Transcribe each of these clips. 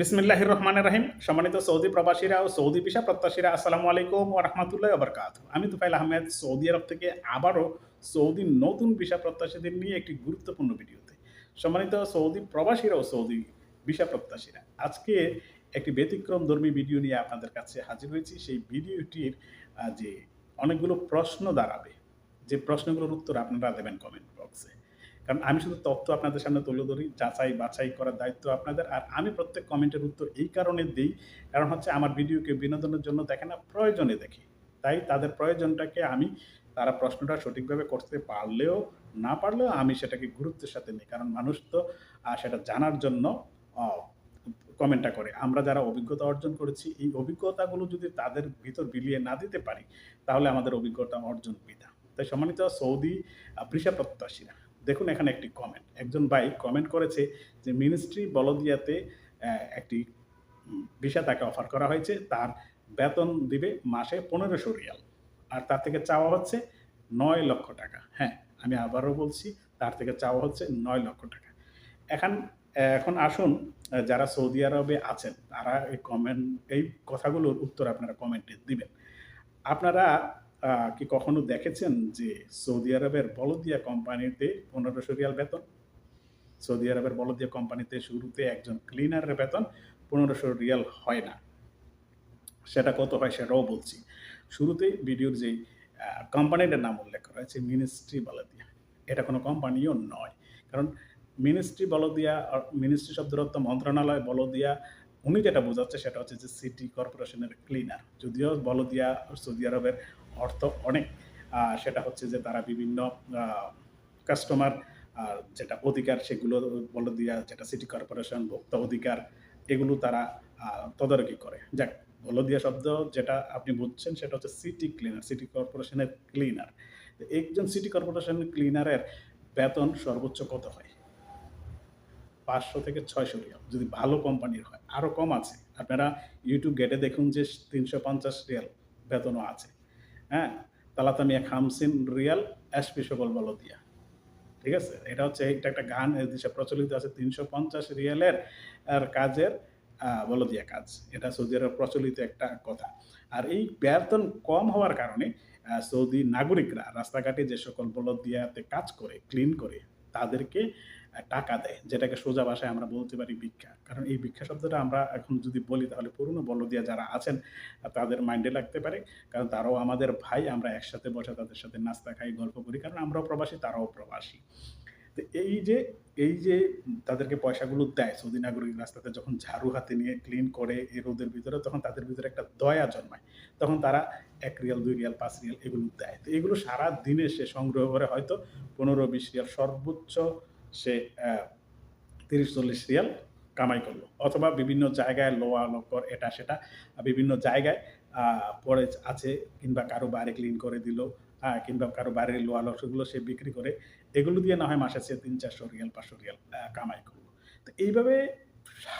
বিসমিল্লাহ রহমান রাহিম সম্মানিত সৌদি প্রবাসীরা ও সৌদি ভিসা প্রত্যাশীরা, আসসালামু আলাইকুম ও রহমতুল্লাহ আবরকাত আমি তুফাইল আহমেদ, সৌদি আরব থেকে আবারও সৌদি নতুন ভিসা প্রত্যাশীদের নিয়ে একটি গুরুত্বপূর্ণ ভিডিওতে। সম্মানিত সৌদি প্রবাসীরা ও সৌদি ভিসা প্রত্যাশীরা, আজকে একটি ব্যতিক্রম ধর্মী ভিডিও নিয়ে আপনাদের কাছে হাজির হয়েছি। সেই ভিডিওটির যে অনেকগুলো প্রশ্ন দাঁড়াবে, যে প্রশ্নগুলোর উত্তর আপনারা দেবেন কমেন্ট বক্সে কারণ আমি শুধু তথ্য আপনাদের সামনে তুলে ধরি যাচাই বাছাই করার দায়িত্ব আপনাদের। আর আমি প্রত্যেক কমেন্টের উত্তর এই কারণে দিই কারণ হচ্ছে আমার ভিডিওকে বিনোদনের জন্য দেখে না প্রয়োজনে দেখি। তাই তাদের প্রয়োজনটাকে আমি তারা প্রশ্নটা সঠিকভাবে করতে পারলেও না পারলেও আমি সেটাকে গুরুত্বের সাথে নিই। কারণ মানুষ তো সেটা জানার জন্য কমেন্টটা করে। আমরা যারা অভিজ্ঞতা অর্জন করেছি এই অভিজ্ঞতাগুলো যদি তাদের ভিতর বিলিয়ে না দিতে পারি তাহলে আমাদের অভিজ্ঞতা অর্জন বৃথা। তাই সম্মানিত সৌদি আহ, প্রত্যাশীরা দেখুন, এখানে একটি কমেন্ট একজন ভাই কমেন্ট করেছে যে, মিনিস্ট্রি বলদিয়াতে একটি ভিসা তাকে অফার করা হয়েছে। তার বেতন দিবে মাসে পনেরোশো রিয়াল। আর তার থেকে চাওয়া হচ্ছে নয় লক্ষ টাকা। হ্যাঁ আমি আবারও বলছি, তার থেকে চাওয়া হচ্ছে নয় লক্ষ টাকা। এখন এখন আসুন যারা সৌদি আরবে আছেন, তারা এই কমেন্ট এই কথাগুলোর উত্তর আপনারা কমেন্টে দিবেন। আপনারা কি কখনো দেখেছেন যে সৌদি আরবের বলদিয়া কোম্পানিতে পনেরোশো রিয়াল বেতন? সৌদি আরবের বলদিয়া কোম্পানিতে শুরুতে একজন ক্লিনারের বেতন পনেরোশো রিয়াল হয় না। সেটা কত হয় সেটাও বলছি। শুরুতেই ভিডিওর যেই কোম্পানিটার নাম উল্লেখ করা হয়েছে মিনিস্ট্রি বলদিয়া। এটা কোনো কোম্পানিও নয়। কারণ মিনিস্ট্রি বলদিয়া মিনিস্ট্রি শব্দের অর্থ মন্ত্রণালয় বলদিয়া, উনি যেটা বোঝাচ্ছে সেটা হচ্ছে যে সিটি কর্পোরেশনের ক্লিনার যদিও বলদিয়া, সৌদি আরবের অর্থ অনেক। সেটা হচ্ছে যে তারা বিভিন্ন কাস্টমার যেটা অধিকার সেগুলো বলদিয়া যেটা সিটি কর্পোরেশন ভোক্তা অধিকার, এগুলো তারা তদারকি করে। যাক বলদিয়া শব্দ যেটা আপনি বুঝছেন সেটা হচ্ছে সিটি ক্লিনার সিটি কর্পোরেশনের ক্লিনার একজন সিটি কর্পোরেশনের ক্লিনারের বেতন সর্বোচ্চ কত হয়? পাঁচশো থেকে ছয়শো রিয়াল, যদি ভালো কোম্পানির হয়। আরও কম আছে। আপনারা ইউটিউব গেটে দেখুন যে তিনশো পঞ্চাশ রিয়াল বেতনও আছে। হ্যাঁ? তালাতামিয়া খামসিন রিয়াল এসপি সকল বলদিয়া। ঠিক আছে? এটা হচ্ছে এটা একটা গান দেশে প্রচলিত আছে তিনশো পঞ্চাশ রিয়ালের আর কাজের আহ, বলদিয়া কাজ। এটা সৌদি আরব প্রচলিত একটা কথা। আর এই বেতন কম হওয়ার কারণে সৌদি নাগরিকরা রাস্তাঘাটে যে সকল বলদিয়াতে কাজ করে ক্লিন করে তাদেরকে টাকা দেয়, যেটাকে সোজা ভাষায় আমরা বলতে পারি ভিক্ষা। কারণ এই ভিক্ষা শব্দটা আমরা এখন যদি বলি, তাহলে পুরনো বলদিয়া যারা আছেন তাদের মাইন্ডে লাগতে পারে। কারণ তারাও আমাদের ভাই, আমরা একসাথে বসে তাদের সাথে নাস্তা খাই, গল্প করি, কারণ আমরাও প্রবাসী, তারাও প্রবাসী। তো এই যে এই যে তাদেরকে পয়সাগুলো দেয়, সৌদি নাগরিক রাস্তাতে যখন ঝাড়ু হাতে নিয়ে ক্লিন করে এই রোদের ভিতরে, তখন তাদের ভিতরে একটা দয়া জন্মায়। তখন তারা এক রিয়াল, দুই রিয়াল, পাঁচ রিয়াল এগুলো দেয়। তো এগুলো সারা দিনে সে সংগ্রহ করে হয়তো পনেরো, বিশ রিয়াল সর্বোচ্চ সে তিরিশ চল্লিশ রিয়াল কামাই করল। অথবা বিভিন্ন জায়গায় লোয়া লক্কর এটা সেটা বিভিন্ন জায়গায় পরে আছে কিংবা কারও বাড়ি ক্লিন করে দিল কিংবা কারও বাড়ির লোয়া লক্করগুলো সে বিক্রি করে, এগুলো দিয়ে না হয় মাসে সে তিন চারশো রিয়াল, পাঁচশো রিয়াল কামাই করল। তো এইভাবে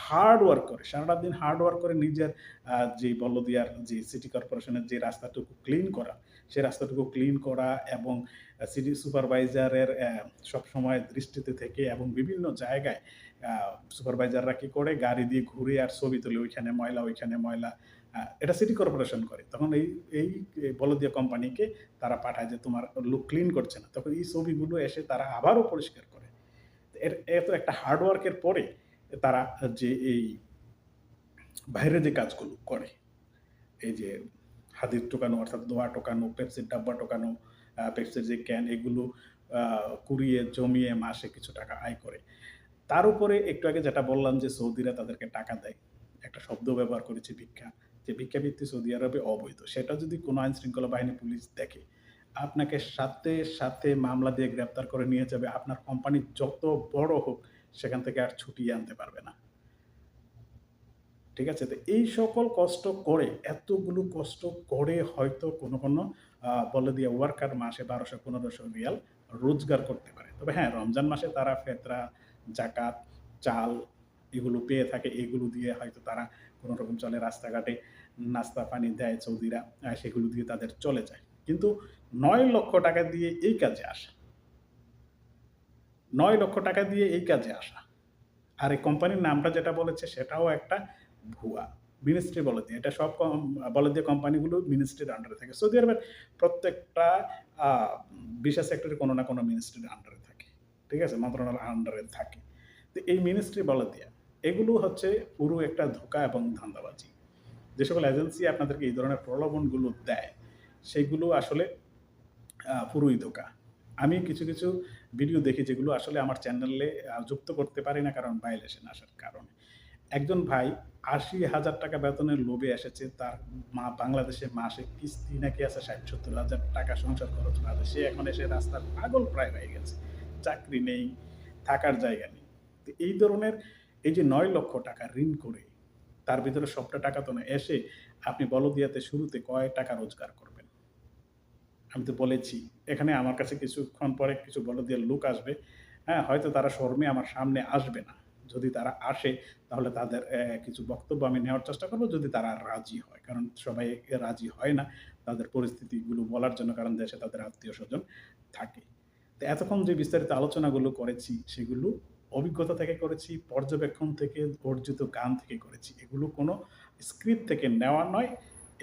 হার্ড ওয়ার্ক করে সারাটা দিন হার্ড ওয়ার্ক করে নিজের যে বলদিয়ার, যে সিটি কর্পোরেশনের যে রাস্তাটুকু ক্লিন করা সেই রাস্তাটুকু ক্লিন করা এবং সিটি সুপারভাইজারের সবসময় দৃষ্টিতে থেকে এবং বিভিন্ন জায়গায় সুপারভাইজাররা কি করে গাড়ি দিয়ে ঘুরে আর ছবি তোলে ওইখানে ময়লা ওইখানে ময়লা এটা সিটি কর্পোরেশন করে। তখন এই এই বলদিয়া কোম্পানিকে তারা পাঠায় যে তোমার লোক ক্লিন করছে না। তখন এই ছবিগুলো এসে তারা আবারও পরিষ্কার করে। এর এত একটা হার্ডওয়ার্কের পরে তারা যে এই বাইরে যে কাজগুলো করে, এই যে হাদির টোকানো, অর্থাৎ দোয়া টোকানো, পেপসির ডাব্বা টোকানো পেপসির যে ক্যান, এগুলো কুড়িয়ে, জমিয়ে মাসে কিছু টাকা আয় করে। তার উপরে একটু আগে যেটা বললাম যে সৌদিরা তাদেরকে টাকা দেয়, একটা শব্দ ব্যবহার করেছে ভিক্ষা। যে ভিক্ষাবৃত্তি সৌদি আরবে অবৈধ। সেটা যদি কোনো আইন শৃঙ্খলা বাহিনী, পুলিশ দেখে, আপনাকে সাথে সাথে মামলা দিয়ে গ্রেপ্তার করে নিয়ে যাবে। আপনার কোম্পানি যত বড় হোক সেখান থেকে আর ছুটিয়ে আনতে পারবে না। ঠিক আছে? তো এই সকল কষ্ট করে, এতগুলো কষ্ট করে হয়তো কোনো কোনো বলে দিয়ে ওয়ার্কার মাসে বারোশো, পনেরোশো রিয়াল রোজগার করতে পারে। তবে হ্যাঁ রমজান মাসে তারা ফেতরা, জাকাত, চাল এগুলো পেয়ে থাকে। এগুলো দিয়ে হয়তো তারা কোনো রকম চলে রাস্তাঘাটে, নাস্তা পানি দেয় সৌদিরা সেগুলো দিয়ে তাদের চলে যায়। কিন্তু নয় লক্ষ টাকা দিয়ে এই কাজে আসা। নয় লক্ষ টাকা দিয়ে এই কাজে আসা। আর এই কোম্পানির নামটা যেটা বলেছে সেটাও একটা ভুয়া। মিনিস্ট্রি বলে দিয়ে। এটা সব বলে দিয়ে কোম্পানিগুলো মিনিস্ট্রির আন্ডারে থাকে। সৌদি আরবের প্রত্যেকটা বিশা সেক্টরে কোনো না কোনো মিনিস্ট্রির আন্ডারে থাকে। ঠিক আছে? মন্ত্রণালয়ের আন্ডারে থাকে। তো এই মিনিস্ট্রি বলে দিয়ে। এগুলো হচ্ছে পুরো একটা ধোকা এবং ধান্দাবাজি। যে সকল এজেন্সি আপনাদেরকে এই ধরনের প্রলোভনগুলো দেয়, সেগুলো আসলে পুরোই ধোকা। আমি কিছু কিছু ভিডিও দেখি যেগুলো আসলে আমার চ্যানেলে যুক্ত করতে পারি না কারণ ভাইলেশন আসার কারণে। একজন ভাই আশি হাজার টাকা বেতনের লোভে এসেছে, তার মা বাংলাদেশে মাসে কিস্তি নাকি আছে ষাট, সত্তর হাজার টাকা সংসার খরচ বাদে। সে এখন এসে রাস্তার পাগল প্রায় হয়ে গেছে, চাকরি নেই, থাকার জায়গা নেই। তো এই ধরনের এই যে নয় লক্ষ টাকা ঋণ করে, তার ভিতরে সবটা টাকা তো না, এসে আপনি বলদিয়াতে শুরুতে কয় টাকা রোজগার করবেন? আমি তো বলেছি, এখানে আমার কাছে কিছুক্ষণ পরে কিছু বলদিয়ার লোক আসবে। হ্যাঁ হয়তো তারা শর্মে আমার সামনে আসবে না। যদি তারা আসে, তাহলে তাদের কিছু বক্তব্য আমি নেওয়ার চেষ্টা করব। যদি তারা রাজি হয়, কারণ সবাই রাজি হয় না, তাদের পরিস্থিতিগুলো বলার জন্য কারণ দেশে তাদের আত্মীয় স্বজন থাকে। তো এতক্ষণ যে বিস্তারিত আলোচনাগুলো করেছি, সেগুলো অভিজ্ঞতা থেকে করেছি, পর্যবেক্ষণ থেকে, অর্জিত গান থেকে করেছি, এগুলো কোনো স্ক্রিপ্ট থেকে নেওয়া নয়।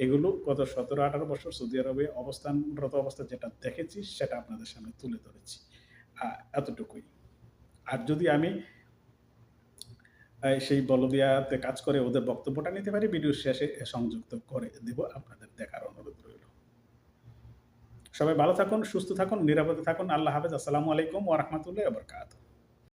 এগুলো গত সতেরো, আঠারো বছর সৌদি আরবে অবস্থানরত অবস্থা যেটা দেখেছি, সেটা আপনাদের সামনে তুলে ধরেছি। এতটুকুই। আর যদি আমি সেই বলদিয়াতে কাজ করে ওদের বক্তব্যটা নিতে পারি, ভিডিও শেষে সংযুক্ত করে দেব, আপনাদের দেখার অনুরোধ রইল। সবাই ভালো থাকুন, সুস্থ থাকুন, নিরাপদে থাকুন। আল্লাহ হাফেজ। আসসালামু আলাইকুম ওয়া রাহমাতুল্লাহি ওয়া বারাকাতুহু।